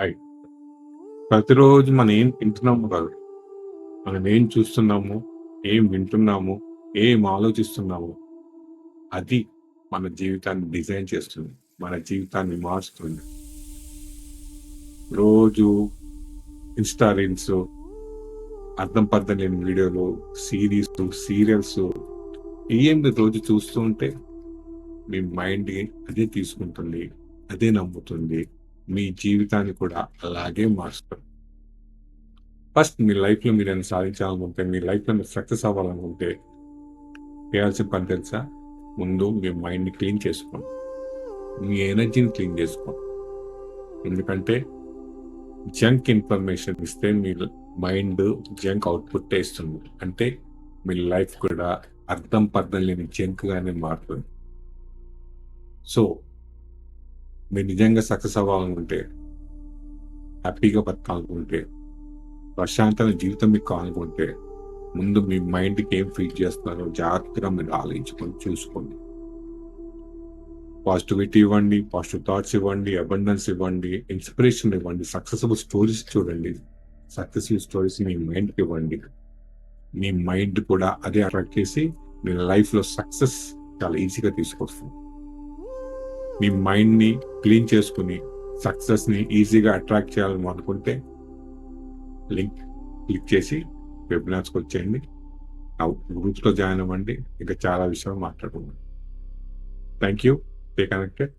I ప్రతిరోజు మనం ఏం తింటున్నాము కాదు. మనం ఏం చూస్తున్నాము, ఏం వింటున్నాము, ఏం ఆలోచిస్తున్నాము, అది మన జీవితాన్ని డిజైన్ చేస్తుంది. మన జీవితాన్ని మారుస్తుంది. రోజు ఇన్‌స్టా రీల్స్, అర్థం పర్థం లేని వీడియోలు, సీరీస్, సీరియల్స్ ఏం రోజు చూస్తూ ఉంటే మీ మైండ్ అదే తీసుకుంటుంది. అదే నమ్ముతుంది. మీ జీవితాన్ని కూడా అలాగే మారుస్తుంది. ఫస్ట్ మీ లైఫ్‌లో మీరు ఏమైనా సాధించాలనుకుంటే, మీ లైఫ్‌లో మీరు సక్సెస్ అవ్వాలనుకుంటే చేయాల్సిన పని తెలుసా? ముందు మీ మైండ్‌ని క్లీన్ చేసుకోండి. మీ ఎనర్జీని క్లీన్ చేసుకోండి. ఎందుకంటే జంక్ ఇన్ఫర్మేషన్ ఇస్తే మీ మైండ్ జంక్ అవుట్పుట్ ఇస్తుంది. అంటే మీ లైఫ్ కూడా అర్థం పర్థం లేని జంక్‌గానే మారుతుంది. సో మీరు నిజంగా సక్సెస్ అవ్వాలనుకుంటే, హ్యాపీగా బతకాలనుకుంటే, ప్రశాంతమైన జీవితం మీకు కావాలనుకుంటే, ముందు మీ మైండ్‌కి ఏం ఫీల్ చేస్తున్నారో జాగ్రత్తగా మీరు ఆలోచించుకొని చూసుకోండి. పాజిటివిటీ ఇవ్వండి, పాజిటివ్ థాట్స్ ఇవ్వండి, అబండెన్స్ ఇవ్వండి, ఇన్స్పిరేషన్ ఇవ్వండి, సక్సెస్‌ఫుల్ స్టోరీస్ చూడండి. సక్సెస్‌ఫుల్ స్టోరీస్ మీ మైండ్‌కి ఇవ్వండి. మీ మైండ్ కూడా అదే అట్రాక్ట్ చేసి మీ లైఫ్‌లో సక్సెస్ చాలా ఈజీగా తీసుకొస్తుంది. మీ మైండ్‌ని క్లీన్ చేసుకుని సక్సెస్‌ని ఈజీగా అట్రాక్ట్ చేయాలని అనుకుంటే లింక్ క్లిక్ చేసి వెబినార్స్‌కి వచ్చేయండి. ఆ గ్రూప్స్‌లో జాయిన్ అవ్వండి. ఇంకా చాలా విషయాలు మాట్లాడుకుందాం. Thank you. Stay connected.